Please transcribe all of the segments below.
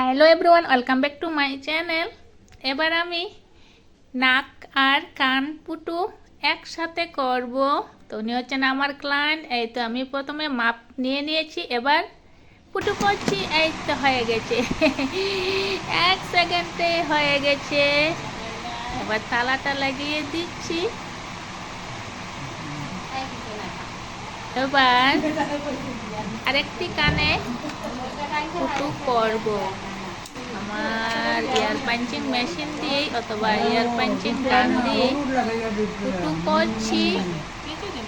Hello everyone welcome back to my channel এবার আমি নাক আর কান পুটু একসাথে করব। তো উনি হচ্ছেন আমার ক্লায়েন্ট এই তো আমি প্রথমে মাপ নিয়ে নিয়েছি, এবার পুটু করছি, এই তো হয়ে গেছে। এক সেকেন্ডে হয়ে গেছে। এবার তালাটা লাগিয়ে দিচ্ছি। এবার আরেকটি কানে পুটু করব। আমার ইয়ার পাঞ্চিং মেশিন দিয়েই অথবা ইয়ার পাঞ্চিং গান দিয়ে পুটু করছি।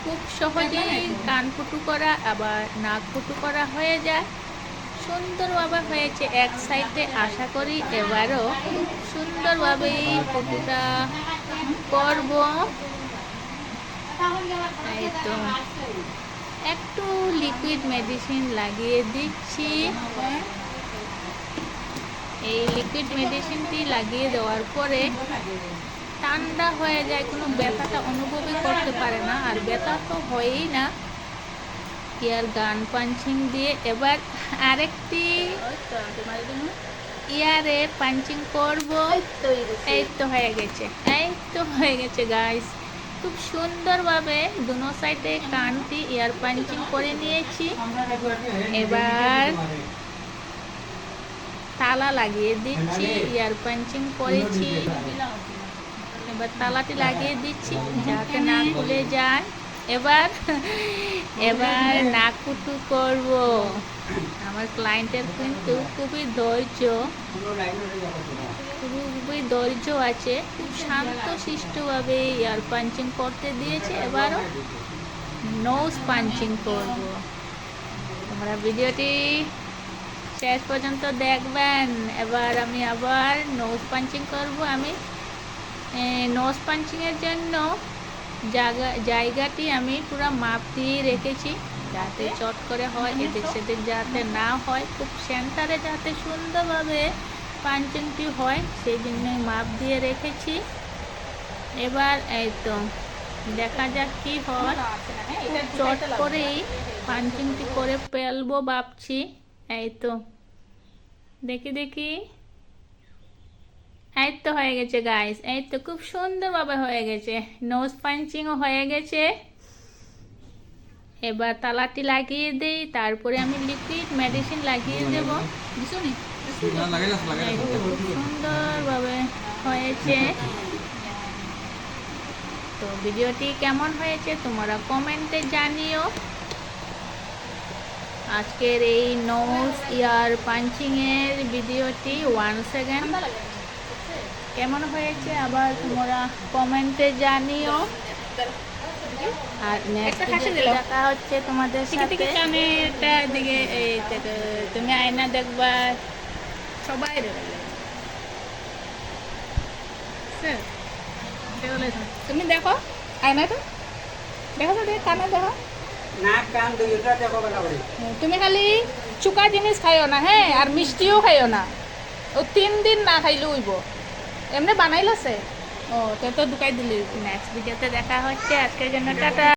খুব সহজেই কান পুটু করা আবার নাক পুটু করা হয়ে যায়। সুন্দরভাবে হয়েছে এক সাইডে, আশা করি এবারও খুব সুন্দরভাবেই পুটুটা করব। তো। একটু লিকুইড মেডিসিন লাগিয়ে দিচ্ছি। এই লিকুইড মেডিসিনটি লাগিয়ে দেওয়ার পরে ঠান্ডা হয়ে যায়, কোনো ব্যথাটা অনুভবই করতে পারে না। আর ব্যথা তো হয়ই না। ইয়ার গান পাঞ্চিং দিয়ে এবার আরেকটি ইয়ারে পাঞ্চিং করব। এই তো হয়ে গেছে, এই তো হয়ে গেছে গাইস খুব সুন্দরভাবে দুনো সাইডে কানটি ইয়ার পাঞ্চিং করে নিয়েছি। এবার তালা লাগিয়ে দিচ্ছি, ইয়ার পাঞ্চিং করেছি। এবার তালাটি লাগিয়ে দিচ্ছি, যাতে না খুলে যায়। এবার এবার নাক কুটু করব। আমার ক্লায়েন্টের কিন্তু খুবই ধৈর্য। খুবই খুবই ধৈর্য আছে। খুব শান্ত শিষ্টভাবে ইয়ার পাঞ্চিং করতে দিয়েছে। এবারও নোজ পাঞ্চিং করব। তোমরা ভিডিওটি শেষ পর্যন্ত দেখবেন। এবার আমি আবার নোজ পাঞ্চিং করব আমি। নোজ পাঞ্চিংয়ের জন্য জায়গা জায়গাটি আমি পুরো মাপ দিয়ে রেখেছি যাতে চট করে হয় এদিক সেদিক যাতে না হয় খুব সেন্টারে যাতে সুন্দরভাবে পাঞ্চিংটি হয় সেই জন্যই মাপ দিয়ে রেখেছি। এবার এই তো দেখা যাক কি হয়। চট করেই পাঞ্চিংটি করে ফেলব ভাবছি। এই তো। দেখি দেখি। এই তো হয়ে গেছে গাইস এই তো খুব সুন্দরভাবে হয়ে গেছে। নোজ পাঞ্চিংও হয়ে গেছে। এবার তালাটি লাগিয়ে দেই তারপরে আমি লিকুইড মেডিসিন লাগিয়ে দেব। সুন্দরভাবে হয়েছে। তো ভিডিওটি কেমন হয়েছে তোমরা কমেন্টে জানিও। আজকের এই নোজ ইয়ার পাঞ্চিং এর ভিডিওটি ওয়ান সেকেন্ড কেমন হয়েছে? আবার তোমরা কমেন্টে জানিও। আর দেখা হচ্ছে তোমাদের সাথে। কানেরটা দিকে তুমি আয়না দেখবা সবাই তুমি দেখো আয়নাটা। দেখো তো দেখো কানে দেখো। তুমি খালি চুকা জিনিস খাইও না হ্যাঁ আর মিষ্টিও খাইও না। ও তিন দিন না খাইলে উইব। এমনি বানাইলছে ও তো তো ঢুকাই দিলি। নেক্সট ভিডিওতে দেখা হচ্ছে। আজকের জন্য টাটা।